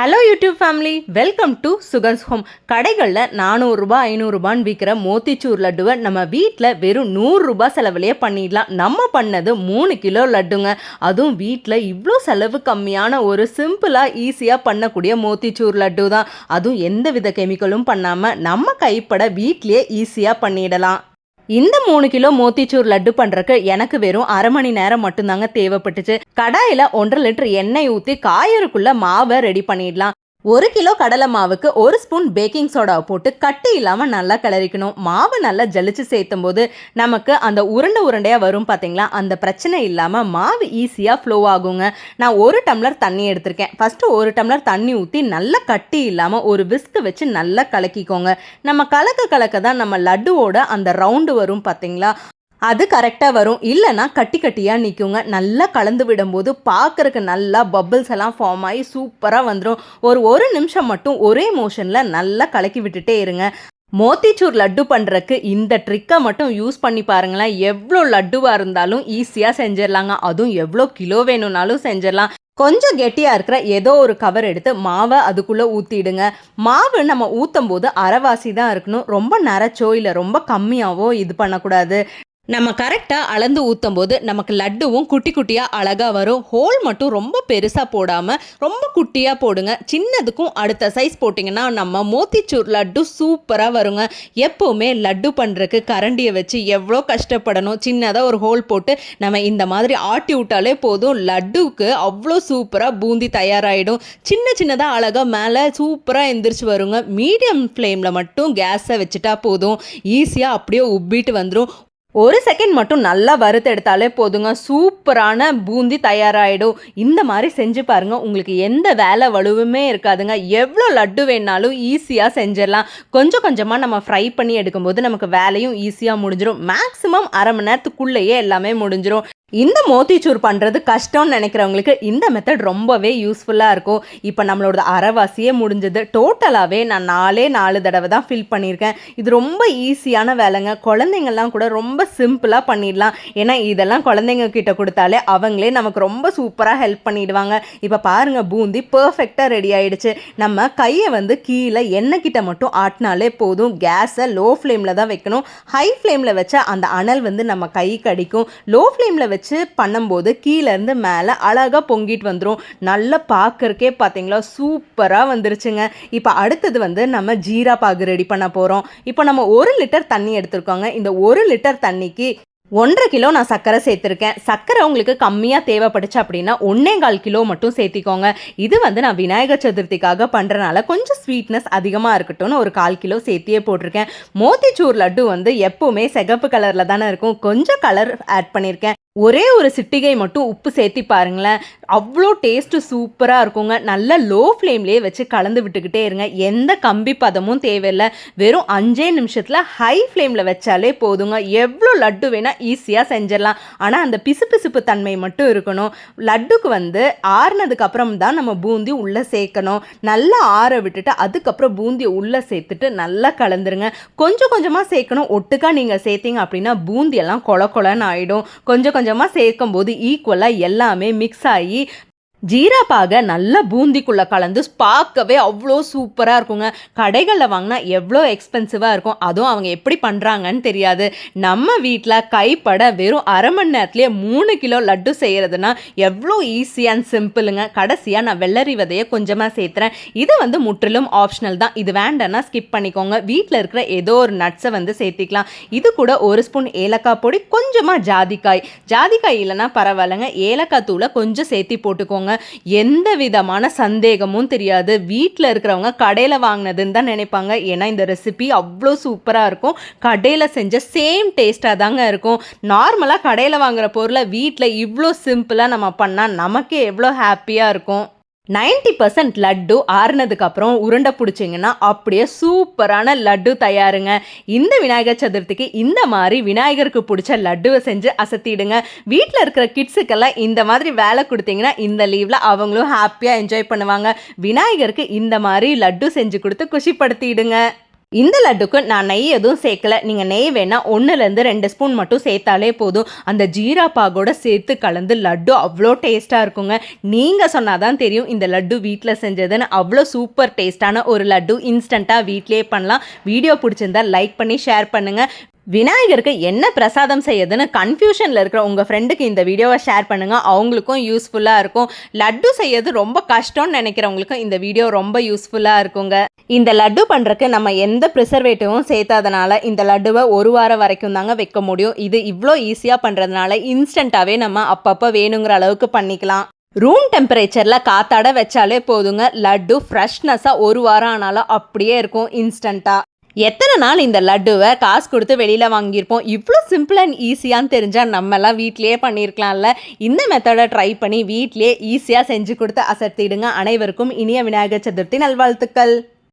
Hello YouTube family welcome to Sugan's home கடைகளில் நானூறுரூபா ஐநூறுரூபான்னு விற்கிற மோத்திச்சூர் லட்டுவை நம்ம வீட்டில் வெறும் நூறுரூபா செலவுலேயே பண்ணிடலாம். நம்ம பண்ணது மூணு கிலோ லட்டுங்க. அதுவும் வீட்டில் இவ்வளோ செலவு கம்மியான ஒரு சிம்பிளாக ஈஸியாக பண்ணக்கூடிய மோத்திச்சூர் லட்டு தான் அதுவும் எந்த வித கெமிக்கலும் பண்ணாமல் நம்ம கைப்பட வீட்லேயே ஈஸியாக பண்ணிடலாம். இந்த மூணு கிலோ மோத்திச்சூர் லட்டு பண்ணுறக்கு எனக்கு வெறும் அரை மணி நேரம் மட்டும்தாங்க தேவைப்பட்டுச்சு. கடாயில் ஒன்றரை லிட்டர் எண்ணெய் ஊற்றி காயருக்குள்ள மாவை ரெடி பண்ணிடலாம். ஒரு கிலோ கடலை மாவுக்கு ஒரு ஸ்பூன் பேக்கிங் சோடாவை போட்டு கட்டி இல்லாமல் நல்லா கிளறிக்கணும். மாவு நல்லா ஜலிச்சு சேர்த்தும் போது நமக்கு அந்த உருண்டை உருண்டையாக வரும் பார்த்தீங்களா அந்த பிரச்சனை இல்லாமல் மாவு ஈஸியாக ஃப்ளோ ஆகுங்க. நான் ஒரு டம்ளர் தண்ணி எடுத்திருக்கேன். ஃபஸ்ட்டு ஒரு டம்ளர் தண்ணி ஊற்றி நல்லா கட்டி இல்லாமல் ஒரு விஸ்கு வச்சு நல்லா கலக்கிக்கோங்க. நம்ம கலக்க கலக்க தான் நம்ம லட்டுவோட அந்த ரவுண்டு வரும் பார்த்தீங்களா அது கரெக்டாக வரும். இல்லைன்னா கட்டி கட்டியாக நிற்குங்க நல்லா கலந்து விடும்போது பார்க்குறக்கு நல்லா பபிள்ஸ் எல்லாம் ஃபார்ம் ஆகி சூப்பராக வந்துடும் ஒரு ஒரு நிமிஷம் மட்டும் ஒரே மோஷனில் நல்லா கலக்கி விட்டுட்டே இருங்க. மோத்திச்சூர் லட்டு பண்ணுறக்கு இந்த ட்ரிக்கை மட்டும் யூஸ் பண்ணி பாருங்களேன். எவ்வளோ லட்டுவாக இருந்தாலும் ஈஸியாக செஞ்சிடலாங்க. அதுவும் எவ்வளோ கிலோ வேணும்னாலும் செஞ்சிடலாம். கொஞ்சம் கெட்டியாக இருக்கிற ஏதோ ஒரு கவர் எடுத்து மாவை அதுக்குள்ளே ஊற்றிடுங்க மாவு நம்ம ஊற்றும் போது அரைவாசி தான் இருக்கணும். ரொம்ப நரைச்சோ இல்லை ரொம்ப கம்மியாகவோ இது பண்ணக்கூடாது. நம்ம கரெக்டாக அளந்து ஊற்றும் போது நமக்கு லட்டுவும் குட்டி குட்டியாக அழகாக வரும். ஹோல் மட்டும் ரொம்ப பெருசாக போடாமல் ரொம்ப குட்டியாக போடுங்க. சின்னதுக்கும் அடுத்த சைஸ் போட்டிங்கன்னா நம்ம மோத்திச்சூர் லட்டு சூப்பராக வருங்க. எப்போவுமே லட்டு பண்ணுறதுக்கு கரண்டியை வச்சு எவ்வளோ கஷ்டப்படணும். சின்னதாக ஒரு ஹோல் போட்டு நம்ம இந்த மாதிரி ஆட்டி விட்டாலே போதும். லட்டுவுக்கு அவ்வளோ சூப்பராக பூந்தி தயாராகிடும் சின்ன சின்னதாக அழகாக மேலே சூப்பராக எந்திரிச்சு வருங்க. மீடியம் ஃப்ளேமில் மட்டும் கேஸை வச்சுட்டா போதும். ஈஸியாக அப்படியே உப்பிட்டு வந்துடும் ஒரு செகண்ட் மட்டும் நல்லா வறுத்து எடுத்தாலே போதுங்க. சூப்பரான பூந்தி தயாராகிடும் இந்த மாதிரி செஞ்சு பாருங்க. உங்களுக்கு எந்த வேலை வலுவுமே இருக்காதுங்க. எவ்வளோ லட்டு வேணாலும் ஈஸியாக செஞ்சிடலாம். கொஞ்சம் கொஞ்சமாக நம்ம ஃப்ரை பண்ணி எடுக்கும்போது நமக்கு வேலையும் ஈஸியாக முடிஞ்சிடும் மேக்ஸிமம் அரை மணி நேரத்துக்குள்ளேயே எல்லாமே முடிஞ்சிடும் இந்த மோத்திச்சூர் பண்ணுறது கஷ்டம்னு நினைக்கிறவங்களுக்கு இந்த மெத்தட் ரொம்பவே யூஸ்ஃபுல்லாக இருக்கும். இப்போ நம்மளோட அரைவாசியே முடிஞ்சது. டோட்டலாகவே நான் நாலே நாலு தடவை தான் ஃபில் பண்ணியிருக்கேன். இது ரொம்ப ஈஸியான வேலைங்க. குழந்தைங்கள்லாம் கூட ரொம்ப சிம்பிளாக பண்ணிடலாம். ஏன்னா இதெல்லாம் குழந்தைங்க கிட்ட கொடுத்தாலே அவங்களே நமக்கு ரொம்ப சூப்பராக ஹெல்ப் பண்ணிடுவாங்க. இப்போ பாருங்கள் பூந்தி பர்ஃபெக்டாக ரெடி ஆகிடுச்சு நம்ம கையை வந்து கீழே எண்ணெய் கிட்ட மட்டும் ஆட்டினாலே போதும். கேஸை லோ ஃப்ளேமில் தான் வைக்கணும். ஹை ஃப்ளேமில் வச்சா அந்த அனல் வந்து நம்ம கை கடிக்கும் லோ ஃப்ளேமில் வச்சு பண்ணும்போது கீழேருந்து மேலே அழகாக பொங்கிட்டு வந்துடும் நல்லா பார்க்கறக்கே பார்த்தீங்களா சூப்பராக வந்துருச்சுங்க. இப்போ அடுத்தது வந்து நம்ம ஜீரா பாகு ரெடி பண்ண போகிறோம் இப்போ நம்ம ஒரு லிட்டர் தண்ணி எடுத்துருக்கோங்க. இந்த ஒரு லிட்டர் தண்ணிக்கு ஒன்றரை கிலோ நான் சர்க்கரை சேர்த்துருக்கேன். சர்க்கரை உங்களுக்கு கம்மியாக தேவைப்படுச்சு அப்படின்னா ஒன்றே கால் கிலோ மட்டும் சேர்த்திக்கோங்க. இது வந்து நான் விநாயகர் சதுர்த்திக்காக பண்ணுறனால கொஞ்சம் ஸ்வீட்னஸ் அதிகமாக இருக்கட்டும்னு ஒரு கால் கிலோ சேர்த்தியே போட்டிருக்கேன். மோத்திச்சூர் லட்டு வந்து எப்போவுமே சிகப்பு கலரில் தானே இருக்கும். கொஞ்சம் கலர் ஆட் பண்ணியிருக்கேன் ஒரே ஒரு சிட்டிகை மட்டும் உப்பு சேர்த்தி பாருங்களேன். அவ்வளோ டேஸ்ட்டு சூப்பராக இருக்குங்க. நல்ல லோ ஃப்ளேம்லேயே வச்சு கலந்து விட்டுக்கிட்டே இருங்க. எந்த கம்பி பதமும் தேவையில்லை. வெறும் அஞ்சே நிமிஷத்தில் ஹை ஃப்ளேமில் வச்சாலே போதுங்க. எவ்வளோ லட்டு வேணால் ஈஸியாக செஞ்சிடலாம். ஆனால் அந்த பிசு பிசுப்பு தன்மை மட்டும் இருக்கணும். லட்டுக்கு வந்து ஆறுனதுக்கப்புறம் தான் நம்ம பூந்தி உள்ளே சேர்க்கணும். நல்லா ஆற விட்டுட்டு அதுக்கப்புறம் பூந்தியை உள்ளே சேர்த்துட்டு நல்லா கலந்துருங்க. கொஞ்சம் கொஞ்சமாக சேர்க்கணும். ஒட்டுக்காக நீங்கள் சேர்த்தீங்க அப்படின்னா பூந்தியெல்லாம் கொல கொலன்னு ஆகிடும் கொஞ்சம் கொஞ்சமாக சேர்க்கும் போது ஈக்குவலாக எல்லாமே மிக்ஸ் ஆகி ஜீரா பாகை நல்லா பூந்திக்குள்ளே கலந்து பார்க்கவே அவ்வளோ சூப்பராக இருக்குங்க. கடைகளில் வாங்கினா எவ்வளோ எக்ஸ்பென்சிவாக இருக்கும். அதுவும் அவங்க எப்படி பண்ணுறாங்கன்னு தெரியாது. நம்ம வீட்டில் கைப்பட வெறும் அரை மணி நேரத்துலேயே மூணு கிலோ லட்டு செய்கிறதுனா எவ்வளோ ஈஸி அண்ட் சிம்பிளுங்க கடைசியாக நான் வெள்ளரி விதையை கொஞ்சமாக சேர்த்துறேன். இது வந்து முற்றிலும் ஆப்ஷனல் தான். இது வேண்டாம்னா ஸ்கிப் பண்ணிக்கோங்க. வீட்டில் இருக்கிற ஏதோ ஒரு நட்ஸை வந்து சேர்த்திக்கலாம். இது கூட ஒரு ஸ்பூன் ஏலக்காய் பொடி கொஞ்சமாக ஜாதிக்காய். ஜாதிக்காய் இல்லைன்னா பரவாயில்லைங்க. ஏலக்காய் தூளை கொஞ்சம் சேர்த்தி போட்டுக்கோங்க. எந்த விதமான சந்தேகமும் தெரியாது. வீட்டில் இருக்கிறவங்க கடையில் வாங்கினதுன்னு தான் நினைப்பாங்க. ஏன்னா இந்த ரெசிபி அவ்வளோ சூப்பராக இருக்கும். கடையில் செஞ்ச சேம் டேஸ்ட்டாக தாங்க இருக்கும். நார்மலாக கடையில் வாங்குகிற பொருளை வீட்டில் இவ்வளோ சிம்பிளாக நம்ம பண்ணால் நமக்கே எவ்வளோ ஹாப்பியாக இருக்கும். நைன்டி பர்சன்ட் லட்டு ஆறுனதுக்கப்புறம் உருண்டை பிடிச்சிங்கன்னா அப்படியே சூப்பரான லட்டு தயாருங்க. இந்த விநாயகர் சதுர்த்திக்கு இந்த மாதிரி விநாயகருக்கு பிடிச்ச லட்டுவை செஞ்சு அசத்திடுங்க. வீட்டில் இருக்கிற கிட்ஸுக்கெல்லாம் இந்த மாதிரி வேலை கொடுத்தீங்கன்னா இந்த லீவில் அவங்களும் ஹாப்பியாக என்ஜாய் பண்ணுவாங்க. விநாயகருக்கு இந்த மாதிரி லட்டு செஞ்சு கொடுத்து குஷிப்படுத்திடுங்க. இந்த லட்டுக்கு நான் நெய் எதுவும் சேர்க்கல. நீங்கள் நெய் வேணால் ஒன்றுலேருந்து ரெண்டு ஸ்பூன் மட்டும் சேர்த்தாலே போதும். அந்த ஜீரா பாகோட சேர்த்து கலந்து லட்டு அவ்வளோ டேஸ்ட்டாக இருக்குங்க. நீங்கள் சொன்னால் தான் தெரியும் இந்த லட்டு வீட்டில் செஞ்சதுன்னு. அவ்வளோ சூப்பர் டேஸ்ட்டான ஒரு லட்டு இன்ஸ்டண்ட்டாக வீட்டிலே பண்ணலாம். வீடியோ பிடிச்சிருந்தா லைக் பண்ணி ஷேர் பண்ணுங்கள் விநாயகருக்கு என்ன பிரசாதம் செய்யுதுன்னு கன்ஃபியூஷனில் இருக்கிற உங்கள் ஃப்ரெண்டுக்கு இந்த வீடியோவை ஷேர் பண்ணுங்கள் அவங்களுக்கும் யூஸ்ஃபுல்லாக இருக்கும். லட்டு செய்யறது ரொம்ப கஷ்டம்னு நினைக்கிறவங்களுக்கும் இந்த வீடியோ ரொம்ப யூஸ்ஃபுல்லாக இருக்குங்க. இந்த லட்டு பண்ணுறக்கு நம்ம எந்த ப்ரிசர்வேட்டிவும் சேர்த்தாதனால இந்த லட்டுவை ஒரு வாரம் வரைக்கும் தாங்க வைக்க முடியும். இது இவ்வளோ ஈஸியாக பண்ணுறதுனால இன்ஸ்டண்ட்டாகவே நம்ம அப்பப்போ வேணுங்கிற அளவுக்கு பண்ணிக்கலாம். ரூம் டெம்பரேச்சரில் காத்தாட வச்சாலே போதுங்க. லட்டு ஃப்ரெஷ்னஸாக ஒரு வாரம் ஆனாலும் அப்படியே இருக்கும் இன்ஸ்டண்ட்டாக எத்தனை நாள் இந்த லட்டுவை காசு கொடுத்து வெளியில் வாங்கியிருப்போம்? இவ்வளோ சிம்பிள் அண்ட் ஈஸியான்னு தெரிஞ்சால் நம்மலாம் வீட்லேயே பண்ணியிருக்கலாம்ல. இந்த மெத்தடை ட்ரை பண்ணி வீட்லேயே ஈஸியாக செஞ்சு கொடுத்து அசத்திடுங்க. அனைவருக்கும் இனிய விநாயகர் சதுர்த்தி நல்வாழ்த்துக்கள்.